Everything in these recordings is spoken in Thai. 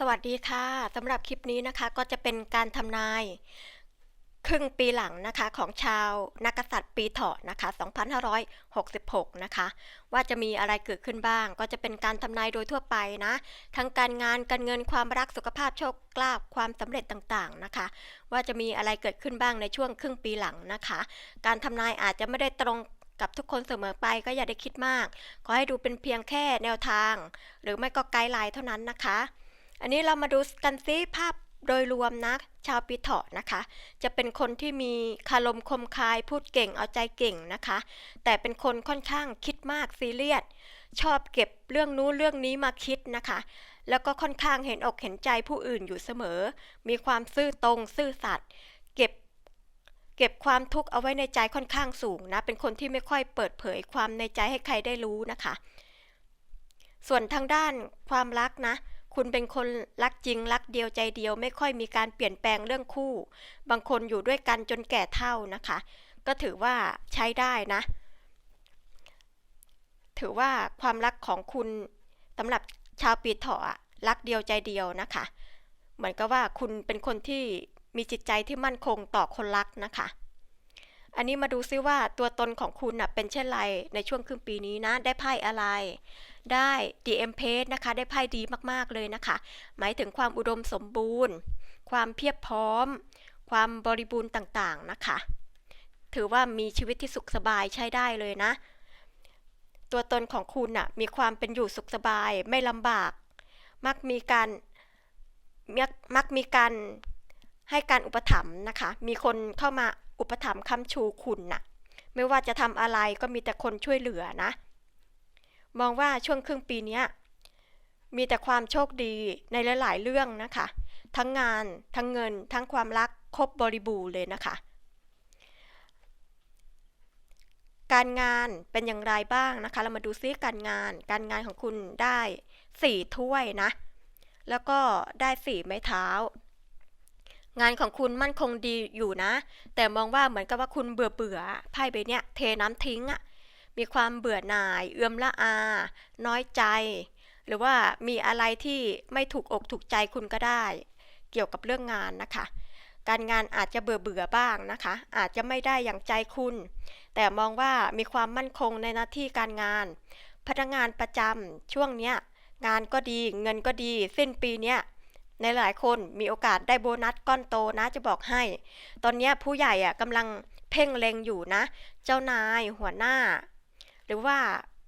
สวัสดีค่ะสำหรับคลิปนี้นะคะก็จะเป็นการทำนาย ครึ่งปีหลังนะคะของชาวนักกษัตริย์ปีเถาะนะคะ2566 นะคะ ว่าจะมีอะไรเกิดขึ้นบ้าง ก็จะเป็นการทำนายโดยทั่วไปนะ ทั้งการงานการเงินความรักสุขภาพโชคลาภความสำเร็จต่างๆนะคะ ว่าจะมีอะไรเกิดขึ้นบ้างในช่วงครึ่งปีหลังนะคะ การทำนายอาจจะไม่ได้ตรงกับทุกคนเสมอไปก็อย่าได้คิดมาก ขอให้ดูเป็นเพียงแค่แนวทาง หรือไม่ก็ไกด์ไลน์เท่านั้นนะคะ อันนี้เรามาดูกันซิภาพโดยรวมนะ ชาวปีเถาะนะคะ จะเป็นคนที่มีคารมคมคายพูดเก่งเอาใจเก่งนะคะ แต่เป็นคนค่อนข้างคิดมากซีเรียสชอบเก็บเรื่องนู้นเรื่องนี้มาคิดนะคะ แล้วก็ค่อนข้างเห็นอกเห็นใจผู้อื่นอยู่เสมอ มีความซื่อตรงซื่อสัตย์เก็บเก็บความทุกข์เอาไว้ในใจค่อนข้างสูงนะ เป็นคนที่ไม่ค่อยเปิดเผยความในใจให้ใครได้รู้นะคะ ส่วนทางด้านความรักนะ คุณเป็นคนรักจริงรักเดียวใจเดียวไม่ค่อยมีการเปลี่ยนแปลงเรื่องคู่ บางคนอยู่ด้วยกันจนแก่เท่านะคะ ก็ถือว่าใช้ได้นะ ถือว่าความรักของคุณสำหรับชาวปีเถาะรักเดียวใจเดียวนะคะ เหมือนกับว่าคุณเป็นคนที่มีจิตใจที่มั่นคงต่อคนรักนะคะ อันนี้มาดูซิว่าตัวตนของคุณนะเป็นเช่นไรในช่วงครึ่งปีนี้นะ ได้ไพ่อะไร ได้ DM p a g e นะคะ ได้ไพ่ดีมากๆเลยนะคะ หมายถึงความอุดมสมบูรณ์ ความเพียบพร้อม ความบริบูรณ์ต่างๆนะคะ ถือว่ามีชีวิตที่สุขสบายใช้ได้เลยนะ ตัวตนของคุณน่ะมีความเป็นอยู่สุขสบายไม่ลำบาก มักมีการมักมักมีการให้การอุปถัมภ์นะคะ มีคนเข้ามาอุปถัมภ์ค้ำชูคุณน่ะ ไม่ว่าจะทำอะไรก็มีแต่คนช่วยเหลือนะ มองว่าช่วงครึ่งปีนี้มีแต่ความโชคดีในหลาย ๆ เรื่องนะคะ ทั้งงาน ทั้งเงิน ทั้งความรักครบบริบูรณ์เลยนะคะ การงานเป็นอย่างไรบ้างนะคะ เรามาดูซิการงาน การงานของคุณได้สี่ถ้วยนะ แล้วก็ได้สี่ไม้เท้า งานของคุณมั่นคงดีอยู่นะ แต่มองว่าเหมือนกับว่าคุณเบื่อเบื่อไพ่ใบเนี้ยเทน้ำทิ้งอะ มีความเบื่อหน่าย เอื่อมละอา น้อยใจ หรือว่ามีอะไรที่ไม่ถูกอกถูกใจคุณก็ได้ เกี่ยวกับเรื่องงานนะคะ การงานอาจจะเบื่อเบื่อบ้างนะคะ อาจจะไม่ได้อย่างใจคุณ แต่มองว่ามีความมั่นคงในหน้าที่การงาน พนักงานประจำช่วงเนี้ยงานก็ดีเงินก็ดีสิ้นปีเนี้ยในหลายคนมีโอกาสได้โบนัสก้อนโตนะจะบอกให้ ตอนเนี้ยผู้ใหญ่อะกำลังเพ่งเล็งอยู่นะ เจ้านายหัวหน้า หรือว่า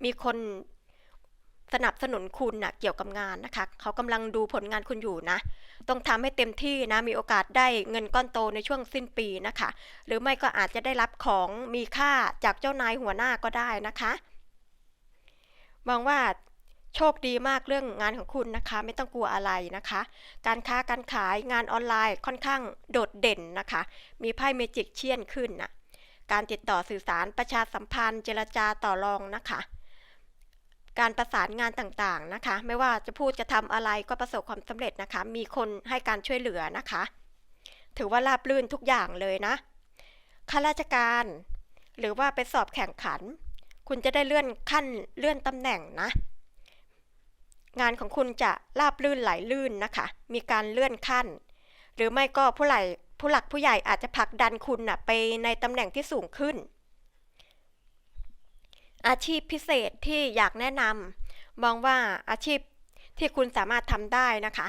มีคนสนับสนุนคุณนะเกี่ยวกับงานนะคะเขากำลังดูผลงานคุณอยู่นะ ต้องทำให้เต็มที่นะ มีโอกาสได้เงินก้อนโตในช่วงสิ้นปีนะคะ หรือไม่ก็อาจจะได้รับของมีค่าจากเจ้านายหัวหน้าก็ได้นะคะมองว่าโชคดีมากเรื่องงานของคุณนะคะ ไม่ต้องกลัวอะไรนะคะ การค้าการขายงานออนไลน์ค่อนข้างโดดเด่นนะคะ มีไพ่เมจิกเชี่ยนขึ้นนะ การติดต่อสื่อสารประชาสัมพันธ์ เจรจาต่อรองนะคะ การประสานงานต่างๆนะคะ ไม่ว่าจะพูดจะทำอะไรก็ประสบความสำเร็จนะคะ มีคนให้การช่วยเหลือนะคะ ถือว่าราบรื่นทุกอย่างเลยนะข้าราชการ หรือว่าไปสอบแข่งขัน คุณจะได้เลื่อนขั้นเลื่อนตำแหน่งนะ งานของคุณจะราบรื่นไหลลื่นนะคะ มีการเลื่อนขั้น หรือไม่ก็ผู้ใหญ่ ผู้หลักผู้ใหญ่อาจจะผลักดันคุณนะไปในตำแหน่งที่สูงขึ้น อาชีพพิเศษที่อยากแนะนำมองว่าอาชีพที่คุณสามารถทำได้นะคะ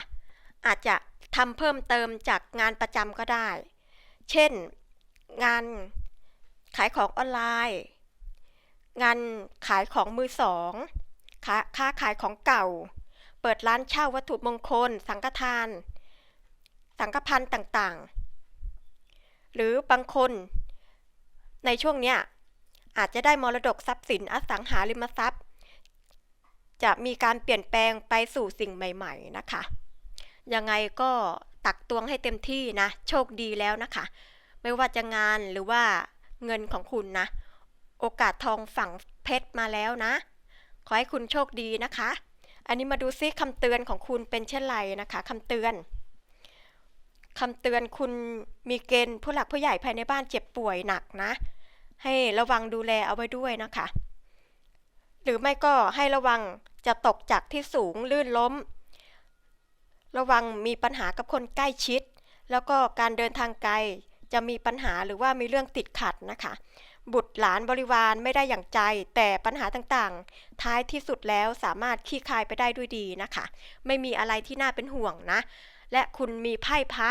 อาจจะทำเพิ่มเติมจากงานประจำก็ได้ เช่น งานขายของออนไลน์ งานขายของมือสองค้าค้าขายของเก่า เปิดร้านเช่าวัตถุมงคล สังฆทาน สังฆพันธ์ต่างๆ หรือบางคนในช่วงเนี้ยอาจจะได้มรดกทรัพย์สินอสังหาริมทรัพย์ จะมีการเปลี่ยนแปลงไปสู่สิ่งใหม่ ๆนะคะ ยังไงก็ตักตวงให้เต็มที่นะ โชคดีแล้วนะคะ ไม่ว่าจะงานหรือว่าเงินของคุณนะ โอกาสทองฝั่งเพชรมาแล้วนะ ขอให้คุณโชคดีนะคะ อันนี้มาดูซิคำเตือนของคุณเป็นเช่นไรนะคะคำเตือน คำเตือนคุณมีเกณฑ์ผู้หลักผู้ใหญ่ภายในบ้านเจ็บป่วยหนักนะ ให้ระวังดูแลเอาไว้ด้วยนะคะ หรือไม่ก็ให้ระวังจะตกจากที่สูงลื่นล้ม ระวังมีปัญหากับคนใกล้ชิด แล้วก็การเดินทางไกลจะมีปัญหาหรือว่ามีเรื่องติดขัดนะคะ บุตรหลานบริวารไม่ได้อย่างใจ แต่ปัญหาต่างๆ ท้ายที่สุดแล้วสามารถคลี่คลายไปได้ด้วยดีนะคะ ไม่มีอะไรที่น่าเป็นห่วงนะ และคุณมีไพ่พระ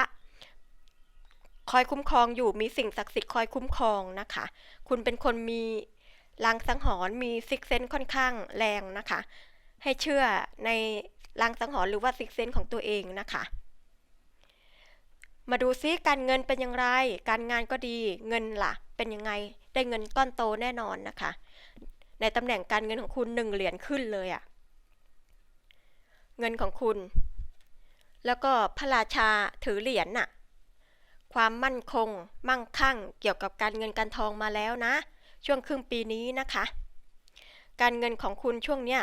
คอยคุ้มครองอยู่มีสิ่งศักดิ์สิทธิ์คอยคุ้มครองนะคะ คุณเป็นคนมีลางสังหรณ์มีซิกเซนค่อนข้างแรงนะคะ ให้เชื่อในลางสังหรณ์หรือว่าซิกเซนของตัวเองนะคะ มาดูซิการเงินเป็นอย่างไร การงานก็ดีเงินล่ะ เป็นยังไงได้เงินก้อนโตแน่นอนนะคะ ในตำแหน่งการเงินของคุณหนึ่งเหรียญขึ้นเลยอะเงินของคุณ แล้วก็พระราชาถือเหรียญน่ะ ความมั่นคง มั่งคั่ง เกี่ยวกับการเงินการทองมาแล้วนะ ช่วงครึ่งปีนี้นะคะ การเงินของคุณช่วงเนี้ย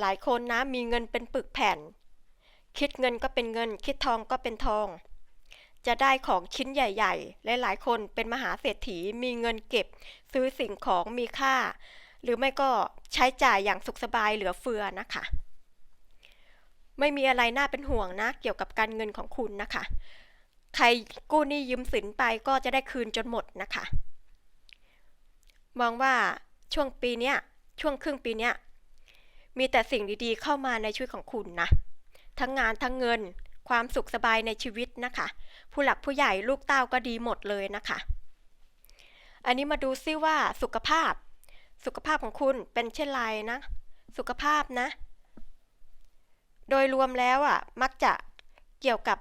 หลายคนนะมีเงินเป็นปึกแผ่น คิดเงินก็เป็นเงิน คิดทองก็เป็นทอง จะได้ของชิ้นใหญ่ๆและหลายคนเป็นมหาเศรษฐีมีเงินเก็บ ซื้อสิ่งของมีค่า หรือไม่ก็ใช้จ่ายอย่างสุขสบายเหลือเฟือนะคะ ไม่มีอะไรน่าเป็นห่วงนะ เกี่ยวกับการเงินของคุณนะคะ ใครกู้หนี้ยืมสินไปก็จะได้คืนจนหมดนะคะ มองว่าช่วงปีเนี้ยช่วงครึ่งปีเนี้ยมีแต่สิ่งดีๆเข้ามาในชีวิตของคุณนะ ทั้งงานทั้งเงิน ความสุขสบายในชีวิตนะคะ ผู้หลักผู้ใหญ่ลูกเต้าก็ดีหมดเลยนะคะ อันนี้มาดูซิว่าสุขภาพ สุขภาพของคุณเป็นเช่นไรนะ สุขภาพนะ โดยรวมแล้วอะมักจะเกี่ยวกับ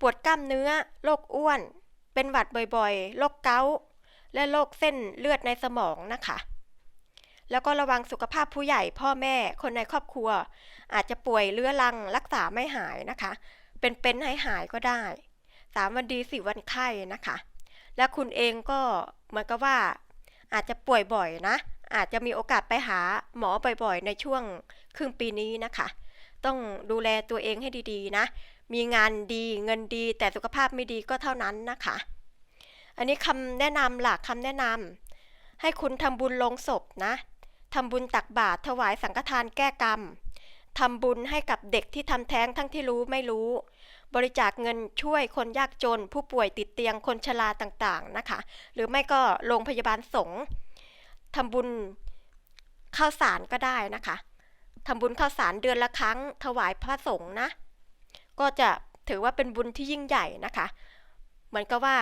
ปวดกล้ามเนื้อ โรคอ้วน เป็นหวัดบ่อยๆ โรคเกาต์ และโรคเส้นเลือดในสมองนะคะ แล้วก็ระวังสุขภาพผู้ใหญ่พ่อแม่ คนในครอบครัว อาจจะป่วยเรื้อรังรักษาไม่หายนะคะ เป็นๆให้หายก็ได้สามวันดีสี่วันไข้นะคะ และคุณเองก็เหมือนกับว่า อาจจะป่วยบ่อยนะ อาจจะมีโอกาสไปหาหมอบ่อยๆ ในช่วงครึ่งปีนี้นะคะ ต้องดูแลตัวเองให้ดีๆ นะ มีงานดีเงินดี แต่สุขภาพไม่ดีก็เท่านั้นนะคะ อันนี้คำแนะนำหลักคำแนะนำให้คุณทำบุญลงศพนะทำบุญตักบาตรถวายสังฆทานแก้กรรมทำบุญให้กับเด็กที่ทำแท้งทั้งที่รู้ไม่รู้ บริจาคเงินช่วยคนยากจน ผู้ป่วยติดเตียงคนชราต่างๆนะคะ หรือไม่ก็โรงพยาบาลสงฆ์ทำบุญข้าวสารก็ได้นะคะทำบุญข้าวสารเดือนละครั้ง ถวายพระสงฆ์นะ ก็จะถือว่าเป็นบุญที่ยิ่งใหญ่นะคะ เหมือนกับว่า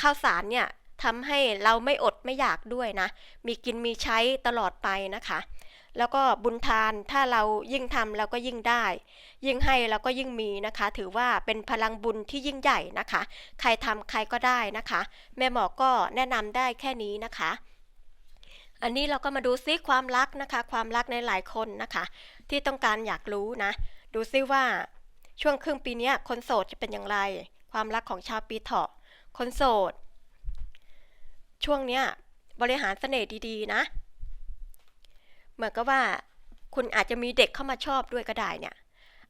ข้าวสารเนี่ยทำให้เราไม่อดไม่อยากด้วยนะ มีกินมีใช้ตลอดไปนะคะ แล้วก็บุญทานถ้าเรายิ่งทำเราก็ยิ่งได้ ยิ่งให้เราก็ยิ่งมีนะคะ ถือว่าเป็นพลังบุญที่ยิ่งใหญ่นะคะ ใครทำใครก็ได้นะคะ แม่หมอก็แนะนำได้แค่นี้นะคะ อันนี้เราก็มาดูซิความรักนะคะ ความรักในหลายคนนะคะ ที่ต้องการอยากรู้นะ ดูซิว่า ช่วงครึ่งปีนี้คนโสดจะเป็นอย่างไร ความรักของชาวปีเถาะ คนโสด ช่วงเนี้ยบริหารเสน่ห์ดีๆนะ เหมือนกับว่า คุณอาจจะมีเด็กเข้ามาชอบด้วยก็ได้เนี่ย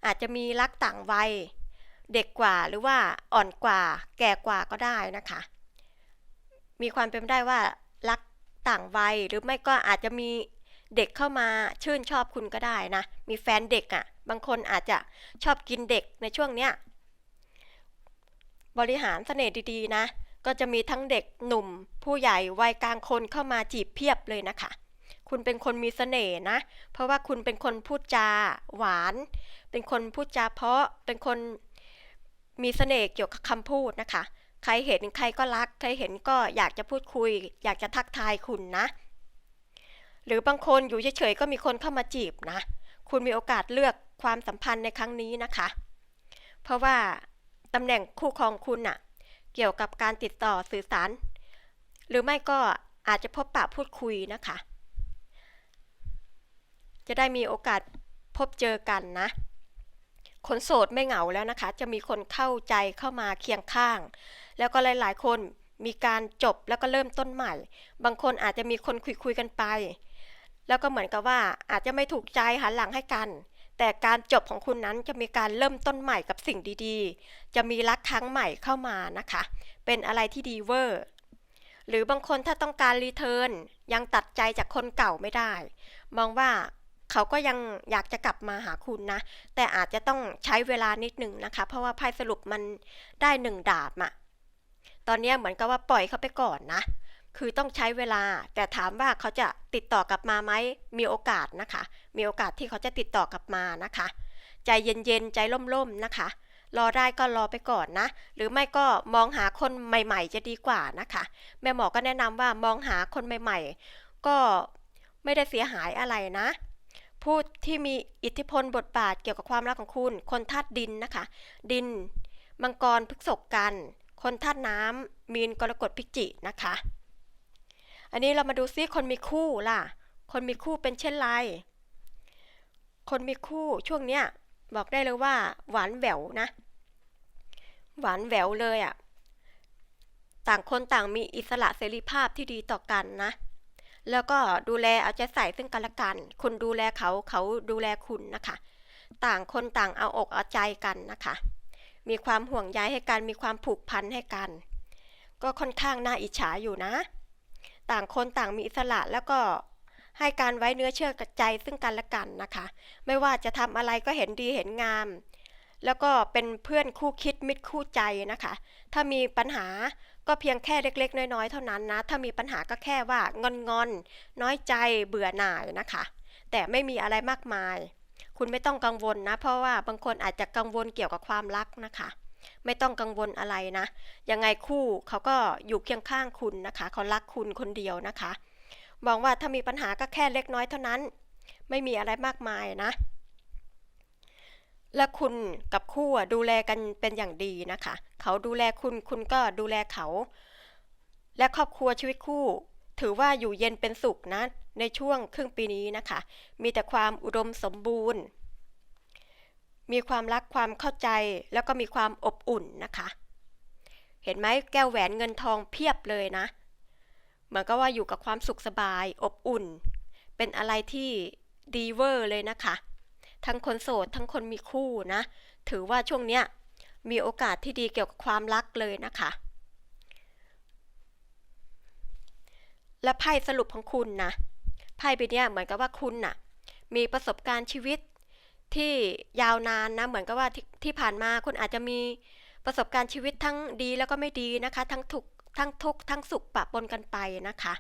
อาจจะมีรักต่างวัย เด็กกว่าหรือว่าอ่อนกว่า แก่กว่าก็ได้นะคะ มีความเป็นไปได้ว่ารักต่างวัยหรือไม่ก็อาจจะมีเด็กเข้ามาชื่นชอบคุณก็ได้นะ มีแฟนเด็กอะ่ะ บางคนอาจจะชอบกินเด็กในช่วงเนี้ย บริหารเสน่ห์ดีๆนะ ก็จะมีทั้งเด็กหนุ่ม ผู้ใหญ่วัยกลางคนเข้ามาจีบเพียบเลยนะคะ คุณเป็นคนมีเสน่ห์นะ เพราะว่าคุณเป็นคนพูดจาหวาน เป็นคนพูดจาเพาะ เป็นคนมีเสน่ห์เกี่ยวกับคำพูดนะคะ ใครเห็นใครก็รัก ใครเห็นก็อยากจะพูดคุย อยากจะทักทายคุณนะ หรือบางคนอยู่เฉยๆก็มีคนเข้ามาจีบนะ คุณมีโอกาสเลือก ความสัมพันธ์ในครั้งนี้นะคะ เพราะว่าตำแหน่งคู่ครองคุณน่ะ เกี่ยวกับการติดต่อสื่อสาร หรือไม่ก็อาจจะพบปะพูดคุยนะคะ จะได้มีโอกาสพบเจอกันนะคนโสดไม่เหงาแล้วนะคะ จะมีคนเข้าใจเข้ามาเคียงข้าง แล้วก็หลาย ๆ คนมีการจบแล้วก็เริ่มต้นใหม่ บางคนอาจจะมีคนคุยๆกันไป แล้วก็เหมือนกับว่าอาจจะไม่ถูกใจหันหลังให้กัน แต่การจบของคุณนั้นจะมีการเริ่มต้นใหม่กับสิ่งดีๆ จะมีรักครั้งใหม่เข้ามานะคะ เป็นอะไรที่ดีเวอร์ หรือบางคนถ้าต้องการรีเทิร์นยังตัดใจจากคนเก่าไม่ได้ มองว่าเขาก็ยังอยากจะกลับมาหาคุณนะ แต่อาจจะต้องใช้เวลานิดหนึ่งนะคะ เพราะว่าไพ่สรุปมันได้หนึ่งดาบอะตอนนี้เหมือนกับว่าปล่อยเขาไปก่อนนะ คือต้องใช้เวลา แต่ถามว่าเขาจะติดต่อกลับมาไหมมีโอกาสนะคะ มีโอกาสที่เขาจะติดต่อกลับมานะคะ ใจเย็นๆ ใจล่มๆนะคะ รอได้ก็รอไปก่อนนะ หรือไม่ก็มองหาคนใหม่ๆ จะดีกว่านะคะ แม่หมอก็แนะนำว่ามองหาคนใหม่ๆ ก็ไม่ได้เสียหายอะไรนะผู้ที่มีอิทธิพลบทบาทเกี่ยวกับความรักของคุณ คนธาตุดินนะคะ ดิน มังกรพฤกษกกัน คนธาตุน้ำมีนกรกฎพิจินะคะ อันนี้เรามาดูซิคนมีคู่ล่ะ คนมีคู่เป็นเช่นไร คนมีคู่ช่วงเนี้ยบอกได้เลยว่า หวานแหววนะ หวานแหววเลยอะ่ะ ต่างคนต่างมีอิสระเสรีภาพที่ดีต่อกันนะ แล้วก็ดูแลเอาใจใส่ซึ่งกันและกัน คุณดูแลเขาเขาดูแลคุณนะคะ ต่างคนต่างเอาอกเอาใจกันนะคะ มีความห่วงใยให้กัน มีความผูกพันให้กัน ก็ค่อนข้างน่าอิจฉาอยู่นะ ต่างคนต่างมีอิสระแล้วก็ให้การไว้เนื้อเชื่อใจซึ่งกันและกันนะคะ ไม่ว่าจะทำอะไรก็เห็นดีเห็นงาม แล้วก็เป็นเพื่อนคู่คิดมิตรคู่ใจนะคะ ถ้ามีปัญหาก็เพียงแค่เล็ก ๆ น้อย ๆ เท่านั้นนะ ถ้ามีปัญหาก็แค่ว่างอนงอนๆน้อยใจเบื่อหน่ายนะคะ แต่ไม่มีอะไรมากมาย คุณไม่ต้องกังวลนะ เพราะว่าบางคนอาจจะกังวลเกี่ยวกับความรักนะคะ ไม่ต้องกังวลอะไรนะ ยังไงคู่เขาก็อยู่เคียงข้างคุณนะคะ เขารักคุณคนเดียวนะคะ มองว่าถ้ามีปัญหาก็แค่เล็กน้อยเท่านั้น ไม่มีอะไรมากมายนะ และคุณกับคู่ดูแลกันเป็นอย่างดีนะคะ เขาดูแลคุณคุณก็ดูแลเขา และครอบครัวชีวิตคู่ ถือว่าอยู่เย็นเป็นสุขนะในช่วงครึ่งปีนี้นะคะ มีแต่ความอุดมสมบูรณ์ มีความรักความเข้าใจแล้วก็มีความอบอุ่นนะคะ เห็นไหมแก้วแหวนเงินทองเพียบเลยนะ เหมือนกับว่าอยู่กับความสุขสบาย อบอุ่น เป็นอะไรที่ดีเวอร์เลยนะคะ ทั้งคนโสดทั้งคนมีคู่นะ ถือว่าช่วงเนี้ยมีโอกาสที่ดีเกี่ยวกับความรักเลยนะคะ และไพ่สรุปของคุณนะไพ่ใบนี้เหมือนกับว่าคุณน่ะ มีประสบการณ์ชีวิต ที่ยาวนานนะเหมือนกับว่าที่ที่ผ่านมาคุณอาจจะมีประสบการณ์ชีวิตทั้งดีแล้วก็ไม่ดีนะคะ ทั้งทุกข์ทั้งทุกทั้งสุขปะปนกันไปนะคะ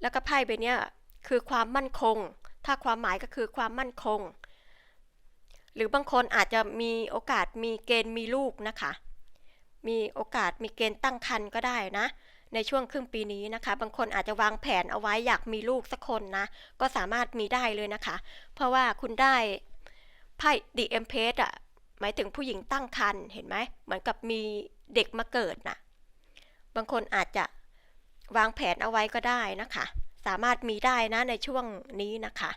แล้วก็ไพ่ใบนี้คือความมั่นคง ถ้าความหมายก็คือความมั่นคง หรือบางคนอาจจะมีโอกาสมีเกณฑ์มีลูกนะคะ มีโอกาสมีเกณฑ์ตั้งครรภ์ก็ได้นะ ในช่วงครึ่งปีนี้นะคะ บางคนอาจจะวางแผนเอาไว้อยากมีลูกสักคนนะ ก็สามารถมีได้เลยนะคะ เพราะว่าคุณได้ ไพ่ดีเอ็มเพสอะหมายถึงผู้หญิงตั้งครรภ์เห็นไหมเหมือนกับมีเด็กมาเกิดน่ะบางคนอาจจะวางแผนเอาไว้ก็ได้นะคะ สามารถมีได้นะในช่วงนี้นะคะ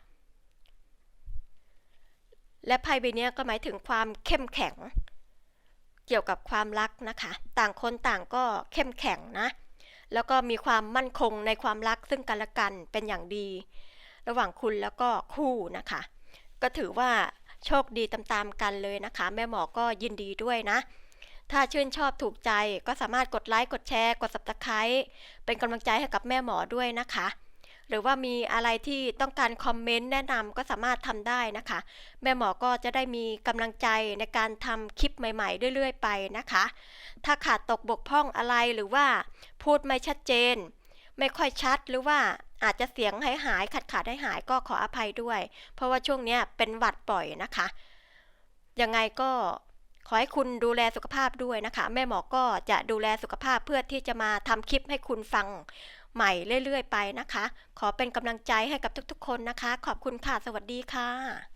และไพ่ใบนี้ก็หมายถึงความเข้มแข็ง เกี่ยวกับความรักนะคะ ต่างคนต่างก็เข้มแข็งนะ แล้วก็มีความมั่นคงในความรักซึ่งกันและกันเป็นอย่างดี ระหว่างคุณแล้วก็คู่นะคะ ก็ถือว่า โชคดีตามๆกันเลยนะคะ แม่หมอก็ยินดีด้วยนะ ถ้าชื่นชอบถูกใจก็สามารถกดไลค์กดแชร์กด subscribe เป็นกำลังใจให้กับแม่หมอด้วยนะคะ หรือว่ามีอะไรที่ต้องการคอมเมนต์แนะนำก็สามารถทำได้นะคะ แม่หมอก็จะได้มีกำลังใจในการทำคลิปใหม่ๆเรื่อยๆไปนะคะ ถ้าขาดตกบกพร่องอะไรหรือว่าพูดไม่ชัดเจน ไม่ค่อยชัดหรือว่าอาจจะเสียงหายหายขาดขาดห้หายก็ขออภัยด้วย เพราะว่าช่วงนี้เป็นหวัดบ่อยนะคะ ยังไงก็ขอให้คุณดูแลสุขภาพด้วยนะคะ แม่หมอก็จะดูแลสุขภาพเพื่อที่จะมาทำคลิปให้คุณฟังใหม่เรื่อย ๆ ไปนะคะ ขอเป็นกำลังใจให้กับทุกๆ คนนะคะ ขอบคุณค่ะ สวัสดีค่ะ